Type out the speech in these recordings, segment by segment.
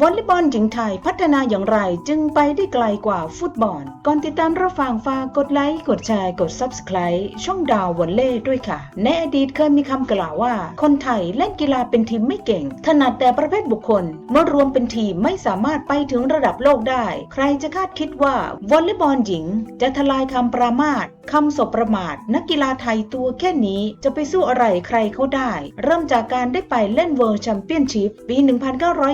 วอลเลย์บอลหญิงไทยพัฒนาอย่างไรจึงไปได้ไกลกว่าฟุตบอล ก่อนติดตามรับฟังฝากกดไลค์ กดแชร์ กด Subscribe ช่องดาววอลเล่ด้วยค่ะ ในอดีตเคยมีคำกล่าวว่า คนไทยเล่นกีฬาเป็นทีมไม่เก่ง ถนัดแต่ประเภทบุคคล เมื่อรวมเป็นทีมไม่สามารถไปถึงระดับโลกได้ ใครจะคาดคิดว่าวอลเลย์บอลหญิง จะทลายคำปรามาทคำสบประมาทนักกีฬาไทยตัวแค่นี้จะไปสู้อะไรใครเขาได้ เริ่มจากการได้ไปเล่นเวิร์แชมเปี้ยนชิพปี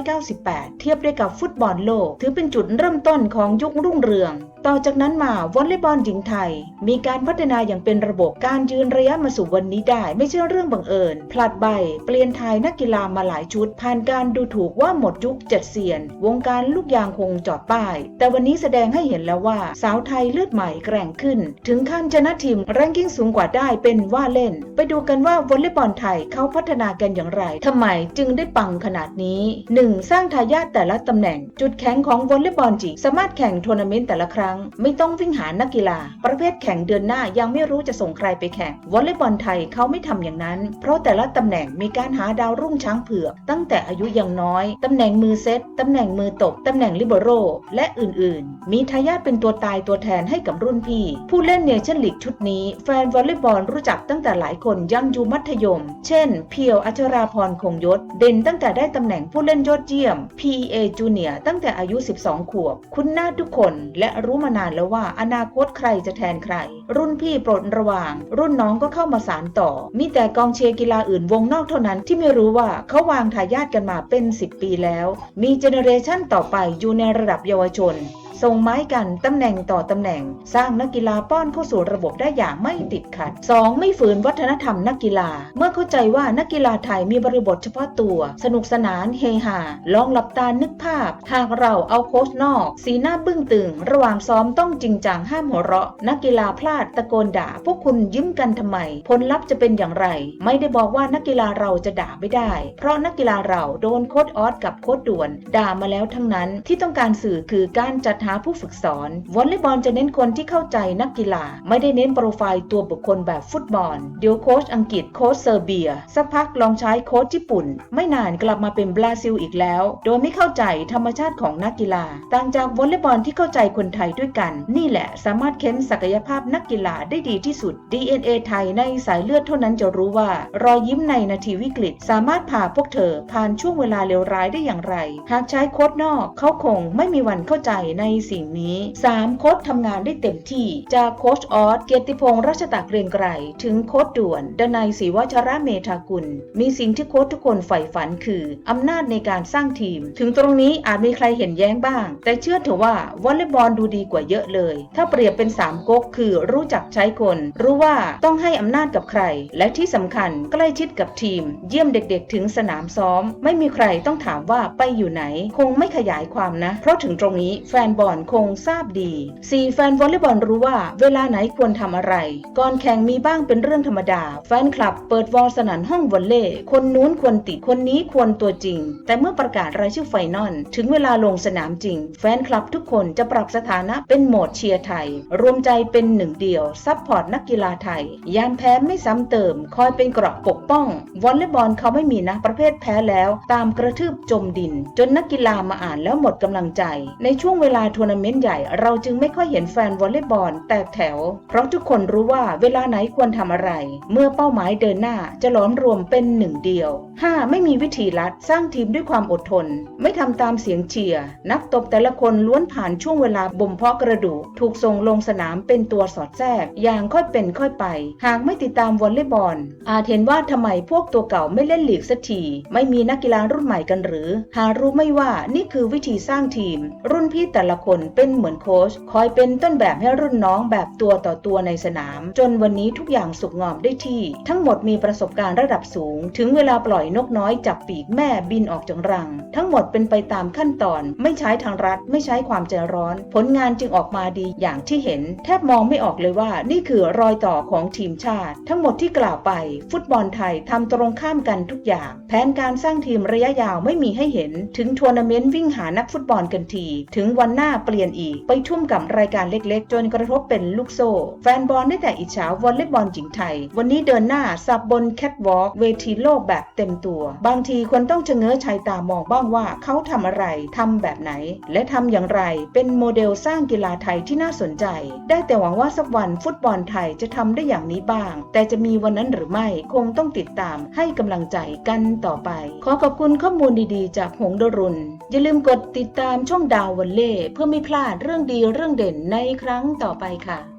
1998 เทียบได้กับฟุตบอลโลก ถือเป็นจุดเริ่มต้นของยุครุ่งเรืองต่อจากนั้นมาวอลเลย์บอลหญิงไทย มีการพัฒนาอย่างเป็นระบบการยืนระยะมาสู่วันนี้ได้ ไม่ใช่เรื่องบังเอิญพลัดใบ เปลี่ยนทายนักกีฬามาหลายชุด ผ่านการดูถูกว่าหมดยุคเจ็ดเซียน วงการลูกยางคงจอดป้าย แต่วันนี้แสดงให้เห็นแล้วว่า สาวไทยเลือดใหม่แกร่งขึ้น ถึงขั้นชนะทีมแรงกิ้งสูงกว่าได้เป็นว่าเล่น ไปดูกันว่าวอลเลย์บอลไทยเขาพัฒนากันอย่างไรทำไมจึงได้ปังขนาดนี้ 1. สร้างทายาทแต่ละตำแหน่ง จุดแข็งของวอลเลย์บอลหญิงสามารถแข่งทัวร์นาเมนต์แต่ละครั้งไม่ต้องวิ่งหานักกีฬา ประเภทแข่งเดือนหน้ายังไม่รู้จะส่งใครไปแข่งวอลเลย์บอลไทยเขาไม่ทำอย่างนั้น เพราะแต่ละตำแหน่งมีการหาดาวรุ่งช้างเผือก ตั้งแต่อายุยังน้อยตำแหน่งมือเซตตำแหน่งมือตบตำแหน่งลิเบโรและอื่นๆ มีทายาทเป็นตัวตายตัวแทนให้กับรุ่นพี่ ผู้เล่นเนชั่นลีกชุดนี้ แฟนวอลเลย์บอลรู้จักตั้งแต่หลายคนยังอยู่มัธยม เช่น เพียวอัชราพรคงยศ เด่นตั้งแต่ได้ตำแหน่งผู้เล่นยอดเยี่ยม PA Junior ตั้งแต่อายุ 12 ขวบ คุ้นหน้าทุกคนและรู้มานานแล้วว่าอนาคตใครจะแทนใคร รุ่นพี่โปรดระวางรุ่นน้องก็เข้ามาสานต่อ มีแต่กองเชียร์กีฬาอื่นวงนอกเท่านั้นที่ไม่รู้ว่าเขาวางทายาทกันมาเป็น 10 ปีแล้ว มีเจเนอเรชันต่อไปอยู่ในระดับเยาวชน ส่งไม้กันตำแหน่งต่อตำแหน่ง สร้างนักกีฬาป้อนเข้าสู่ระบบได้อย่างไม่ติดขัด 2. ไม่ฝืนวัฒนธรรมนักกีฬา เมื่อเข้าใจว่านักกีฬาไทยมีบริบทเฉพาะตัว สนุกสนานเฮฮาลองหลับตานึกภาพ หากเราเอาโค้ชนอก สีหน้าบึ้งตึง ระหว่างซ้อมต้องจริงจังห้ามหัวเราะ นักกีฬาพลาดตะโกนด่า พวกคุณยิ้มกันทำไม ผลลัพธ์จะเป็นอย่างไร ไม่ได้บอกว่านักกีฬาเราจะด่าไม่ได้ เพราะนักกีฬาเราโดนโค้ชออสกับโค้ชด่วน ด่ามาแล้วทั้งนั้นที่ต้องการสื่อคือการจัดหาาผู้ฝึกสอน วอลเลย์บอลจะเน้นคนที่เข้าใจนักกีฬา ไม่ได้เน้นโปรไฟล์ตัวบุคคลแบบฟุตบอล เดี๋ยวโค้ชอังกฤษโค้ชเซอร์เบีย สักพักลองใช้โค้ชญี่ปุ่น ไม่นานกลับมาเป็นบราซิลอีกแล้ว โดยไม่เข้าใจธรรมชาติของนักกีฬา ต่างจากวอลเลย์บอลที่เข้าใจคนไทยด้วยกัน นี่แหละสามารถเค้นศักยภาพนักกีฬาได้ดีที่สุด DNA ไทยในสายเลือดเท่านั้นจะรู้ว่ารอยยิ้มในนาทีวิกฤต สามารถพาพวกเธอผ่านช่วงเวลาเลวร้ายได้อย่างไร หากใช้โค้ชนอกเขาคงไม่มีวันเข้าใจในสิ่งนี้ 3. โค้ชทำงานได้เต็มที่ จากโค้ชออสเกียรติพงษ์รัชตะเกรียงไกรถึงโค้ชด่วน ดนัยศรีวัชระเมธากุล มีสิ่งที่โค้ชทุกคนใฝ่ฝันคืออำนาจในการสร้างทีม ถึงตรงนี้อาจมีใครเห็นแย้งบ้าง แต่เชื่อเถอะว่าวอลเลย์บอลดูดีกว่าเยอะเลย ถ้าเปรียบเป็น 3ก๊กคือรู้จักใช้คน รู้ว่าต้องให้อำนาจกับใคร และที่สำคัญใกล้ชิดกับทีม เยี่ยมเด็กๆ ถึงสนามซ้อม ไม่มีใครต้องถามว่าไปอยู่ไหน คงไม่ขยายความนะ เพราะถึงตรงนี้แฟนบอลคงทราบดี 4. แฟนวอลเลย์บอลรู้ว่าเวลาไหนควรทำอะไร ก่อนแข่งมีบ้างเป็นเรื่องธรรมดา แฟนคลับเปิดวอลสนันห้องวอลเล่คนนู้นควรติดคนนี้ควรตัวจริง แต่เมื่อประกาศรายชื่อไฟนอลถึงเวลาลงสนามจริง แฟนคลับทุกคนจะปรับสถานะเป็นโหมดเชียร์ไทย รวมใจเป็นหนึ่งเดียวซัพพอร์ตนักกีฬาไทย ยามแพ้ไม่ซ้ำเติม คอยเป็นเกราะปกป้อง วอลเลย์บอลเขาไม่มีนะประเภทแพ้แล้ว ตามกระทืบจมดิน จนนักกีฬามาอ่านแล้วหมดกำลังใจ ในช่วงเวลาทัวร์นาเมนต์ใหญ่ เราจึงไม่ค่อยเห็นแฟนวอลเลย์บอลแตกแถว เพราะทุกคนรู้ว่าเวลาไหนควรทำอะไร เมื่อเป้าหมายเดินหน้าจะหลอมรวมเป็นหนึ่งเดียว 5. ไม่มีวิธีลัด สร้างทีมด้วยความอดทน ไม่ทำตามเสียงเชียร์นักตบแต่ละคนล้วนผ่านช่วงเวลาบ่มเพาะกระดูก ถูกส่งลงสนามเป็นตัวสอดแทรก อย่างค่อยเป็นค่อยไป หากไม่ติดตามวอลเลย์บอล อาจเห็นว่าทำไมพวกตัวเก่าไม่เล่นลีกสักที ไม่มีนักกีฬารุ่นใหม่กันหรือ หารู้ไม่ว่านี่คือวิธีสร้างทีม รุ่นพี่แต่ละคนเป็นเหมือนโค้ชคอยเป็นต้นแบบให้รุ่นน้องแบบตัวต่อตัวในสนาม จนวันนี้ทุกอย่างสุกงอมได้ที่ ทั้งหมดมีประสบการณ์ระดับสูง ถึงเวลาปล่อยนกน้อยจับปีกแม่บินออกจากรัง ทั้งหมดเป็นไปตามขั้นตอน ไม่ใช้ทางรัฐ ไม่ใช้ความใจร้อน ผลงานจึงออกมาดีอย่างที่เห็น แทบมองไม่ออกเลยว่า นี่คือรอยต่อของทีมชาติ ทั้งหมดที่กล่าวไป ฟุตบอลไทยทำตรงข้ามกันทุกอย่าง แผนการสร้างทีมระยะยาวไม่มีให้เห็น ถึงทัวร์นาเมนต์วิ่งหานักฟุตบอลกันที ถึงวันหน้าเปลี่ยนอีก ไปทุ่มกับรายการเล็กๆ จนกระทบเป็นลูกโซ่ แฟนบอลได้แต่อิจฉาวอลเลย์บอลหญิงไทย วันนี้เดินหน้าสับบนแคทวอล์กเวทีโลกแบบเต็มตัว บางทีควรต้องชะเง้อชายตามองบ้างว่าเขาทำอะไรทำแบบไหน และทำอย่างไรเป็นโมเดลสร้างกีฬาไทยที่น่าสนใจ ได้แต่หวังว่าสักวันฟุตบอลไทยจะทำได้อย่างนี้บ้าง แต่จะมีวันนั้นหรือไม่คงต้องติดตามให้กำลังใจกันต่อไป ขอขอบคุณข้อมูลดีๆ จากหงดรุณอย่าลืมกดติดตามช่องดาววันเล่เพื่อไม่พลาดเรื่องดีเรื่องเด่นในครั้งต่อไปค่ะ